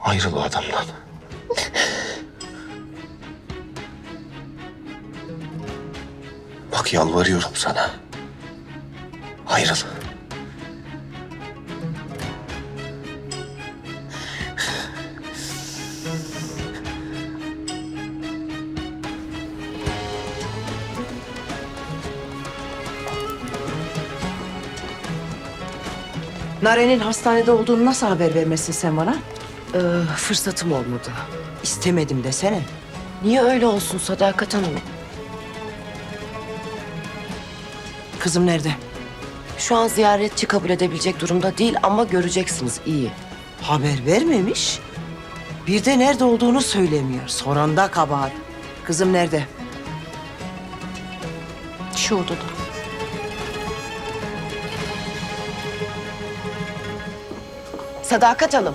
Ayrıl o adamdan. Bak yalvarıyorum sana. Ayrıl. Nare'nin hastanede olduğunu nasıl haber vermesin sen bana? Ee, fırsatım olmadı. İstemedim desene. Niye öyle olsun Sadakat Hanım? Kızım nerede? Şu an ziyaretçi kabul edebilecek durumda değil ama göreceksiniz iyi. Haber vermemiş. Bir de nerede olduğunu söylemiyor. Soranda kabahat. Kızım nerede? Şu odada. Sadakat Hanım.